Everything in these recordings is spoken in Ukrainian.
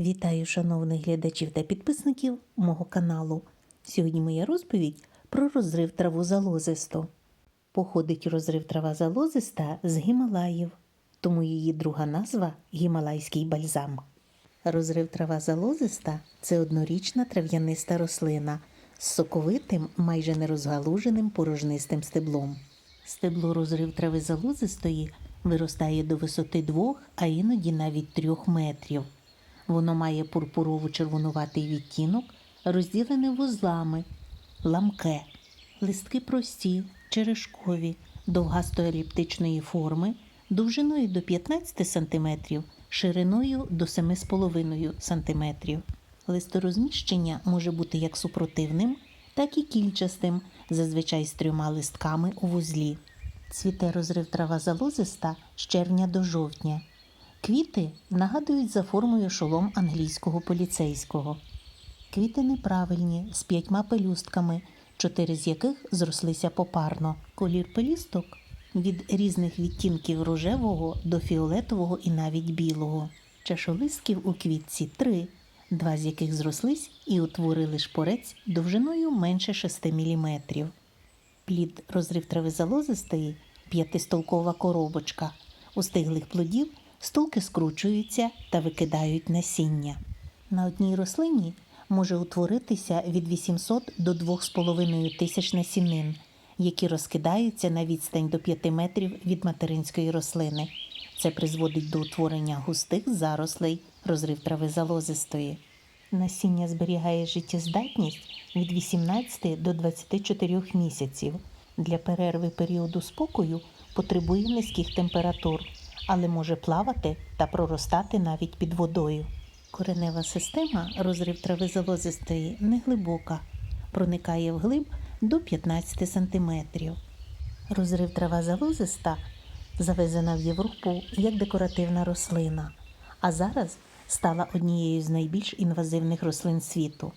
Вітаю шановних глядачів та підписників мого каналу. Сьогодні моя розповідь про розрив траву залозисту. Походить розрив трава залозиста з Гімалаїв, тому її друга назва гімалайський бальзам. Розрив трава залозиста це однорічна трав'яниста рослина з соковитим, майже нерозгалуженим порожнистим стеблом. Стебло розрив трави залозистої виростає до висоти 2, а іноді навіть 3 метрів. Воно має пурпурово-червонуватий відтінок, розділене вузлами, ламке, листки прості, черешкові, довгасто-еліптичної форми, довжиною до 15 см, шириною до 7,5 см. Листорозміщення може бути як супротивним, так і кільчастим, зазвичай з трьома листками у вузлі. Цвіте розрив трава залозиста з червня до жовтня. Квіти нагадують за формою шолом англійського поліцейського. Квіти неправильні, з п'ятьма пелюстками, чотири з яких зрослися попарно. Колір пелюсток від різних відтінків рожевого до фіолетового і навіть білого. Чашолистків у квітці три, два з яких зрослись і утворили шпорець довжиною менше 6 мм. Плід розрив трави залозистої п'ятистолкова коробочка. У стиглих плодів столки скручуються та викидають насіння. На одній рослині може утворитися від 800 до 2,5 тисяч насінин, які розкидаються на відстань до 5 метрів від материнської рослини. Це призводить до утворення густих зарослей розрив трави залозистої. Насіння зберігає життєздатність від 18 до 24 місяців. Для перерви періоду спокою потребує низьких температур, але може плавати та проростати навіть під водою. Коренева система розрив трави залозистої неглибока, проникає вглиб до 15 см. Розрив трава залозиста завезена в Європу як декоративна рослина, а зараз стала однією з найбільш інвазивних рослин світу.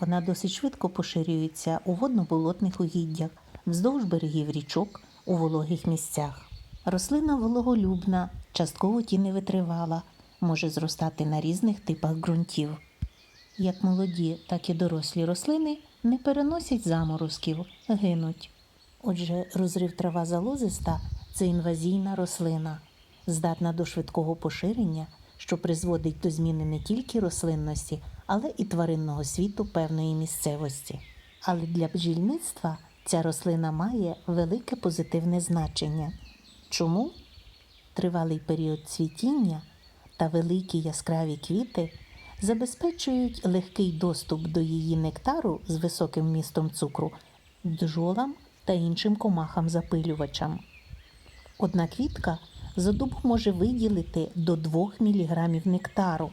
Вона досить швидко поширюється у водно-болотних угіддях, вздовж берегів річок, у вологих місцях. Рослина вологолюбна, частково тіневитривала, може зростати на різних типах ґрунтів. Як молоді, так і дорослі рослини не переносять заморозків, гинуть. Отже, розрив трава залозиста це інвазійна рослина, здатна до швидкого поширення, що призводить до зміни не тільки рослинності, але і тваринного світу певної місцевості. Але для бджільництва ця рослина має велике позитивне значення. Чому? Тривалий період цвітіння та великі яскраві квіти забезпечують легкий доступ до її нектару з високим вмістом цукру бджолам та іншим комахам-запилювачам. Одна квітка за добу може виділити до 2 мг нектару.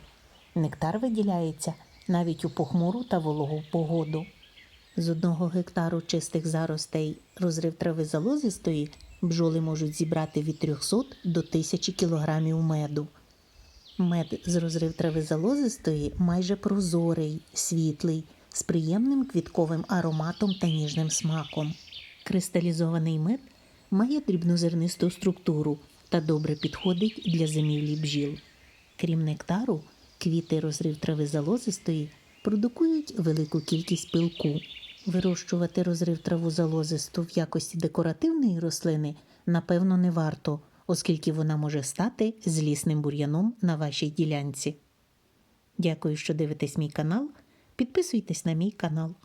Нектар виділяється навіть у похмуру та вологу погоду. З одного гектару чистих заростей розрив трави залозистої бджоли можуть зібрати від 300 до 1000 кг меду. Мед з розрив трави залозистої майже прозорий, світлий, з приємним квітковим ароматом та ніжним смаком. Кристалізований мед має дрібнозернисту структуру та добре підходить для зимівлі бджіл. Крім нектару, квіти розрив трави залозистої продукують велику кількість пилку. Вирощувати розрив траву залозисту в якості декоративної рослини напевно не варто, оскільки вона може стати злісним бур'яном на вашій ділянці. Дякую, що дивитесь мій канал. Підписуйтесь на мій канал.